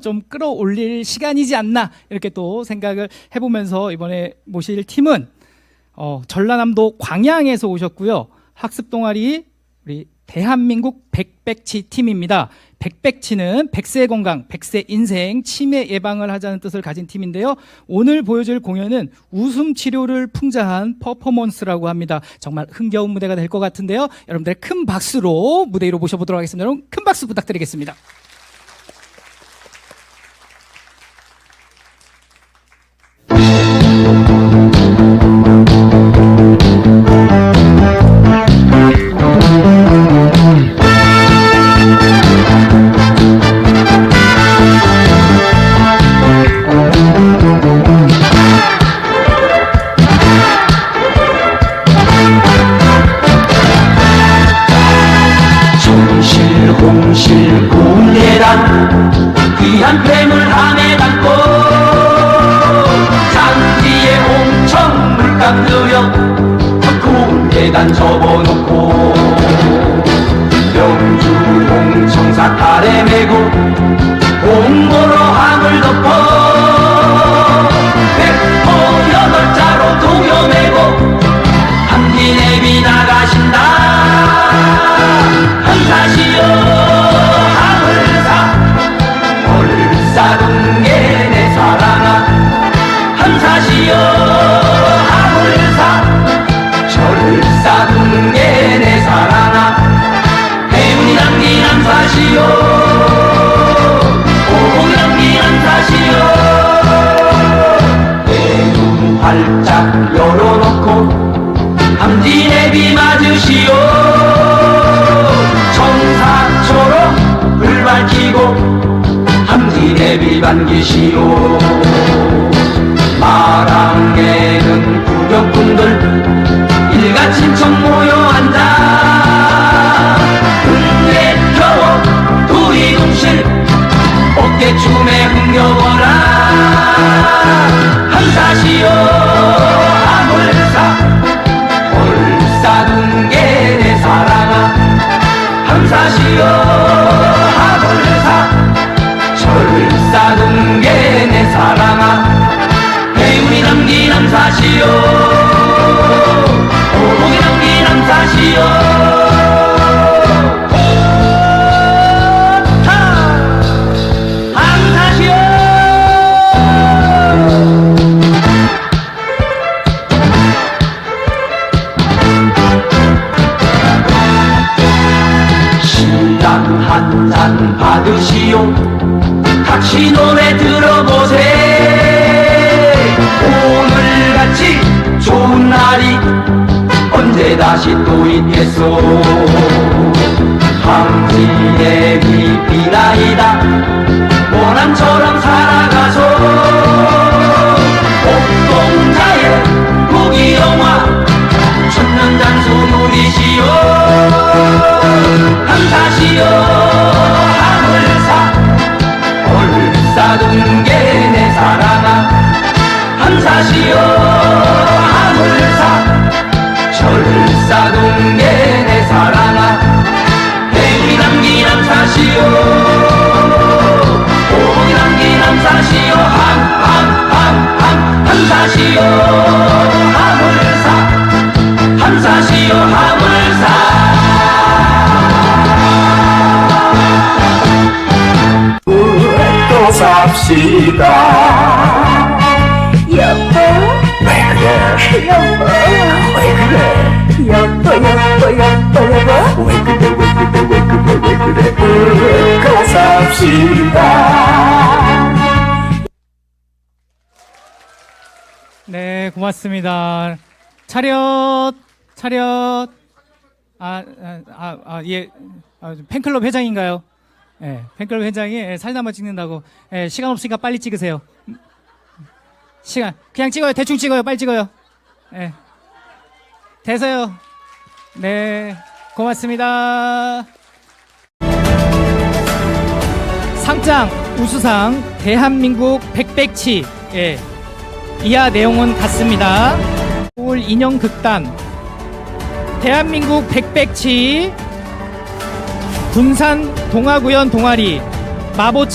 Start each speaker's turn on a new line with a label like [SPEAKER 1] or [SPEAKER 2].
[SPEAKER 1] 좀 끌어올릴 시간이지 않나 이렇게 또 생각을 해보면서 이번에 모실 팀은 어, 전라남도 광양에서 오셨고요. 학습 동아리 우리 대한민국 백백치 팀입니다. 백백치는 백세 건강, 백세 인생, 치매 예방을 하자는 뜻을 가진 팀인데요. 오늘 보여줄 공연은 웃음 치료를 풍자한 퍼포먼스라고 합니다. 정말 흥겨운 무대가 될 것 같은데요. 여러분들의 큰 박수로 무대 위로 모셔보도록 하겠습니다. 여러분 큰 박수 부탁드리겠습니다.
[SPEAKER 2] 귀한 뱀을 함에 담고 장기에 홍청 물감 들여 공예단 접어놓고 영주 홍청사 달에 메고 공모로 함을 덮어 반기시오. 마랑에는 구경꾼들 일가 친척 모여 앉아. 흥에 겨워 두이둥실 어깨춤에 흥겨워라. 한사시오. 하물사 얼싸둥개 내 사랑아. 함사시여 한잔 받으시오. 같이 노래 들어보세 오 다시 또 있겠소 함지의 비 함사시여 하물사.
[SPEAKER 3] 또 삽시다.
[SPEAKER 4] 여보?
[SPEAKER 3] 왜 그래
[SPEAKER 4] 여보?
[SPEAKER 3] 왜 그래?
[SPEAKER 4] 여보 여보 여보 여보?
[SPEAKER 3] 왜 그래 왜 그래 왜 그래 왜 그래? 또 삽시다.
[SPEAKER 1] 네, 고맙습니다. 차렷, 차렷. 아, 아, 아, 아 예. 아, 팬클럽 회장인가요? 예, 팬클럽 회장이 예, 살다만 찍는다고. 예, 시간 없으니까 빨리 찍으세요. 음, 시간. 그냥 찍어요. 대충 찍어요. 빨리 찍어요. 예. 되세요. 네, 고맙습니다. 상장 우수상 대한민국 백백치. 예. 이하 내용은 같습니다. 서울 인형 극단 대한민국 백백치 군산 동아구연 동아리 마보체